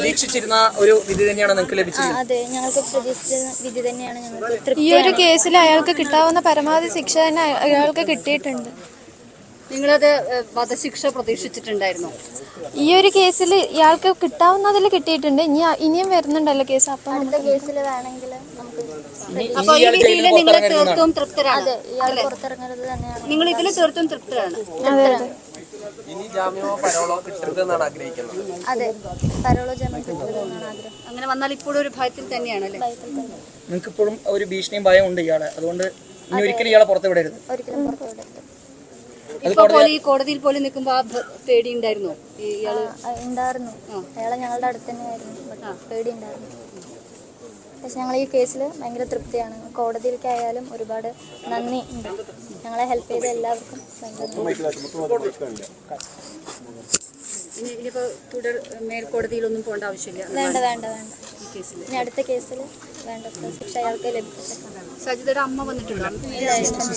പ്രതീക്ഷിച്ചിരുന്ന ഒരു വിധി തന്നെയാണ് നിങ്ങൾക്ക് ലഭിച്ചത്. അതെ ഞങ്ങൾക്ക് പ്രതീക്ഷിച്ച വിധി തന്നെയാണ് ഞങ്ങൾക്ക് ഈ ഒരു കേസിൽ അയാൾക്ക് കിട്ടാവുന്ന പരമാവധി ശിക്ഷ തന്നെ അയാൾക്ക് കിട്ടിയിട്ടുണ്ട്. നിങ്ങളത് വധശിക്ഷ പ്രതീക്ഷിച്ചിട്ടുണ്ടായിരുന്നോ? ഈ ഒരു കേസിൽ ഇയാൾക്ക് കിട്ടാവുന്നതിൽ കിട്ടിയിട്ടുണ്ട്. ഇനി ഇനിയും വരുന്നുണ്ടല്ലോ കേസ്. അപ്പൊ അടുത്ത കേസിൽ വേണമെങ്കിൽ നമുക്ക് അപ്പൊ ഈ വിധിയിൽ നിങ്ങൾ തീർത്തും തൃപ്തരാണ്. നിങ്ങൾ ഇതിൽ തീർത്തും തൃപ്തരാണ്. ഇനി ജാമ്യമോ പരോളോ കിട്ടരുതെന്നാണ് ആഗ്രഹിക്കുന്നത്. അതെ പരോളോ ജാമ്യം കിട്ടുന്നതെന്നാണ് ആഗ്രഹം. അങ്ങനെ വന്നാൽ ഇപ്പോഴും ഒരു ഭയത്തിൽ തന്നെയാണ് അല്ലേ? ഭയത്തിൽ തന്നെ നിങ്ങൾക്ക് ഇപ്പോഴും ഒരു ഭീഷണിയും ഭയം ഉണ്ട് ഇയാളെ. അതുകൊണ്ട് ഇനി ഒരിക്കലും ഇയാളെ പുറത്ത് വിടരുത്. ഒരിക്കലും പുറത്തു വിടരുത്. ഇപ്പൊ പോലെ ഈ കോടതിയിൽ പോലും നിൽക്കുമ്പോ ആ പേടി ഉണ്ടായിരുന്നോ? ഇയാൾ ഉണ്ടായിരുന്നു. അയാളെ ഞങ്ങളുടെ അടുത്ത് തന്നെയായിരുന്നു. പേടി ഉണ്ടായിരുന്നു. പക്ഷെ ഞങ്ങൾ ഈ കേസിൽ ഭയങ്കര തൃപ്തിയാണ്. കോടതിയിലേക്കായാലും ഒരുപാട് നന്ദി ഉണ്ട്. ഞങ്ങളെ ഹെൽപ്പ് ചെയ്ത എല്ലാവർക്കും ഭയങ്കര നന്ദി ഇനി ഇനിയിപ്പോ തുടർ മേൽക്കോടതിയിലൊന്നും പോകേണ്ട ആവശ്യമില്ല. വേണ്ട വേണ്ട വേണ്ട. ഈ കേസിൽ ഇനി അടുത്ത കേസിൽ വേണ്ടത്ര ശിക്ഷ അയാൾക്ക് ലഭിക്കട്ടെ സജിതയുടെ അമ്മ വന്നിട്ടുണ്ടോ.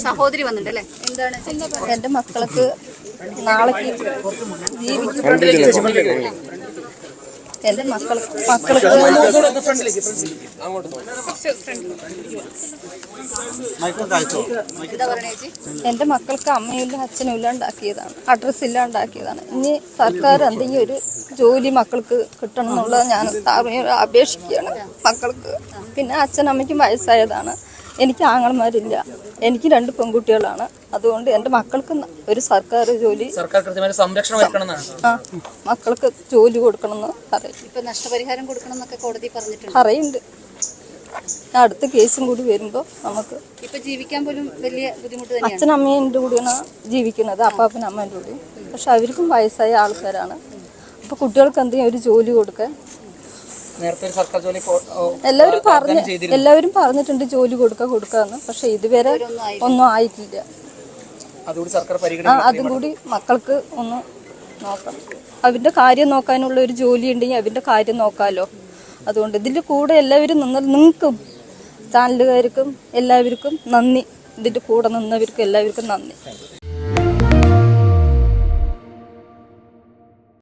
സഹോദരി വന്നിട്ടുണ്ടല്ലേ എന്താണ് എന്റെ മക്കൾക്ക് നാളേക്ക് ജീവിക്കും എന്റെ മക്കൾ മക്കൾക്ക് എന്റെ മക്കൾക്ക് അമ്മയില്ല അച്ഛനും ഇല്ല ഉണ്ടാക്കിയതാണ്. അഡ്രസ്സ് ഇല്ല ഉണ്ടാക്കിയതാണ്. ഇനി സർക്കാർ എന്തെങ്കിലും ഒരു ജോലി മക്കൾക്ക് കിട്ടണം എന്നുള്ളത് ഞാൻ അപേക്ഷിക്കുകയാണ് മക്കൾക്ക്. പിന്നെ അച്ഛനമ്മയ്ക്കും വയസ്സായതാണ്. എനിക്ക് ആങ്ങളമാരില്ല. എനിക്ക് രണ്ട് പെൺകുട്ടികളാണ്. അതുകൊണ്ട് എന്റെ മക്കൾക്ക് ഒരു സർക്കാർ ജോലി സർക്കാർ കൃത്യമായ സംരക്ഷണം ആ മക്കൾക്ക് ജോലി കൊടുക്കണമെന്ന് പറയും. ഇപ്പൊ നഷ്ടപരിഹാരം കൊടുക്കണം എന്നൊക്കെ കോടതി പറഞ്ഞിട്ടുണ്ട്. പറയുന്നുണ്ട്. അടുത്ത കേസും കൂടി വരുമ്പോൾ നമുക്ക് ഇപ്പൊ ജീവിക്കാൻ പോലും വലിയ ബുദ്ധിമുട്ട് തന്നെയാണ്. അച്ഛനമ്മേന്റെ കൂടിയാണ് ജീവിക്കുന്നത് അപ്പാപ്പനും അമ്മേന്റെ കൂടി പക്ഷെ അവർക്കും വയസ്സായ ആൾക്കാരാണ്. അപ്പോൾ കുട്ടികൾക്ക് എന്തെങ്കിലും ഒരു ജോലി കൊടുക്കാൻ എല്ലാവരും പറഞ്ഞു എല്ലാവരും പറഞ്ഞിട്ടുണ്ട് ജോലി കൊടുക്ക കൊടുക്കാന്ന്. പക്ഷെ ഇതുവരെ ഒന്നും ആയിട്ടില്ല. ആ അതും കൂടി മക്കൾക്ക് ഒന്ന് നോക്കാം. അവരുടെ കാര്യം നോക്കാനുള്ള ഒരു ജോലി ഉണ്ടെങ്കിൽ അവരുടെ കാര്യം നോക്കാലോ. അതുകൊണ്ട് ഇതിന്റെ കൂടെ എല്ലാവരും നിന്നാൽ നിങ്ങൾക്കും ചാനലുകാർക്കും എല്ലാവർക്കും നന്ദി. ഇതിന്റെ കൂടെ നിന്നവർക്കും എല്ലാവർക്കും നന്ദി.